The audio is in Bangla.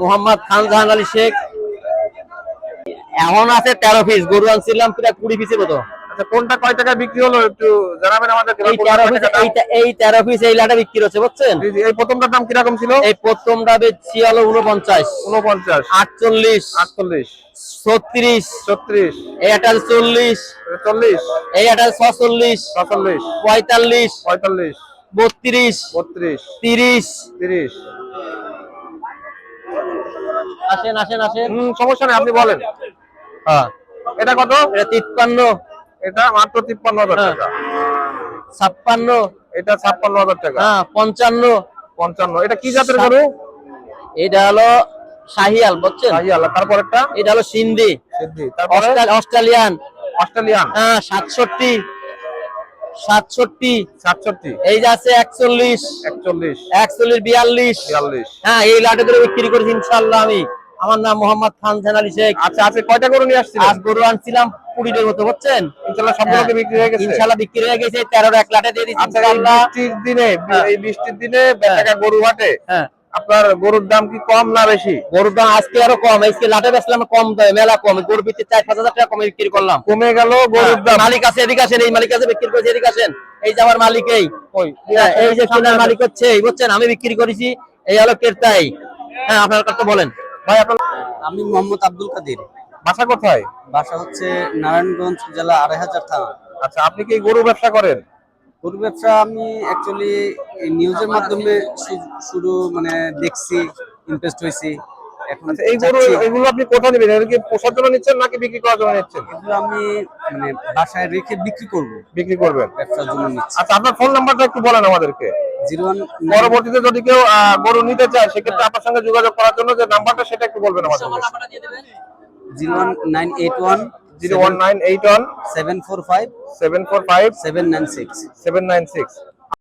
মোহাম্মদ খান জাহান আলী শেখ। এখন আছে তেরো পিস গরু আনছিলাম প্রায় কুড়ি পিসের মতো। আচ্ছা কোনটা কয় টাকা বিক্রি হলো একটু জানাবেন আমাদেরকে? এই তেরো পিস এই লাটা বিক্রি হচ্ছে বুঝছেন? জি, জি, এই প্রথমটার দাম কীরকম ছিল? এই প্রথমটা বেচছি হলো উনপঞ্চাশ উনপঞ্চাশ আটচল্লিশ। আটচল্লিশ। ছত্রিশ। ছত্রিশ। এই একটা চল্লিশ। চল্লিশ। এই একটা ছচল্লিশ। পঁয়তাল্লিশ। পঁয়তাল্লিশ। বত্রিশ। বত্রিশ। তিরিশ। তিরিশ। আসেন আসেন আসেন। সমস্যা নেই আপনি বলেন। হ্যাঁ। এটা কত? এটা তিপ্পান্ন। এটা মাত্র তিপ্পান্ন হাজার হ্যাঁ। টাকা। ছাপ্পান্ন। এটা ছাপ্পান্ন হাজার টাকা। হ্যাঁ পঞ্চান্ন। পঞ্চান্ন। এটা কি জাতের গরু? এটা হলো শাহিয়াল বুঝছেন? শাহি আল্লাহ তারপর একটা এটা হলো সিন্ধি। সিদ্ধি তারপরে? Austral- Australian. অস্ট্রেলিয়ান। হ্যাঁ সাতষট্টি। সাতষট্টি। সাতষট্টি। এই যে আছে একচল্লিশ। একচল্লিশ। একচল্লিশ বিয়াল্লিশ। বিয়াল্লিশ। হ্যাঁ এই লাটে করে বিক্রি করেছি ইনশাল্লাহ আমি। আমার নাম মোহাম্মদ খান জান আলী শেখ। আচ্ছা আজকে কয়টা গরু নিয়ে আসছিলেন? আজ গরু আনছিলাম কুড়িটার মতো বুঝছেন? ইনশাল্লাহ সবগুলোকে বিক্রি হয়ে গেছে। ইনশাল্লাহ বিক্রি হয়ে গেছে তেরোর এক লাটে দিয়ে দিচ্ছি আচ্ছা এই ইনশাল্লাহ বৃষ্টির দিনে হ্যাঁ। এই বৃষ্টির দিনে বেচাকা গরু হাটে? হ্যাঁ। আপনার গরুর দাম কি কম না বেশি? গরুর দাম আজকে আরও কম আজকে লাটে বেচলাম কম দামে মেলা কম। গরু বিক্রি চার পাঁচ হাজার টাকা কমে বিক্রি করলাম। কমে গেল গরুর হ্যাঁ, দাম। মালিক আছে এদিকে আসেন এই মালিক আছে বিক্রি করেছে এদিকে আসেন। এই যে আমার মালিক এই। হ্যাঁ, এই যে কেনার মালিক হচ্ছে এই বুঝছেন আমি বিক্রি করেছি এই হলো ক্রেতাই হ্যাঁ আপনার কথা বলেন। ভাই আপনার আমি মোহাম্মদ আব্দুল কাদির। বাসা কোথায়? বাসা হচ্ছে নারায়ণগঞ্জ জেলা আড়াই হাজার থানা। আচ্ছা আপনি কি গরু ব্যবসা করেন? গরু ব্যবসা আমি অ্যাকচুয়ালি নিউজের মাধ্যমে শুরু মানে দেখছি ইন্টারেস্ট হয়েছি। এখন আচ্ছা এই গরু এগুলো আপনি কোথায় নেবেন? এগুলো কি পোষার জন্য নিচ্ছেন নাকি বিক্রি করার জন্য নিচ্ছেন? এগুলো আমি মানে বাসায় রেখে বিক্রি করব। বিক্রি করবেন। ব্যবসার জন্য নিচ্ছি। আচ্ছা আপনার ফোন নাম্বারটা একটু বলেন আমাদেরকে। জিরো পরবর্তীতে যদি কেউ গরু নিতে চায় সেক্ষেত্রে আপনার সঙ্গে যোগাযোগ করার জন্য যে নাম্বারটা সেটা একটু বলবেন আমাদের zero one nine eight one zero one nine eight one seven four five seven four five seven nine six seven nine six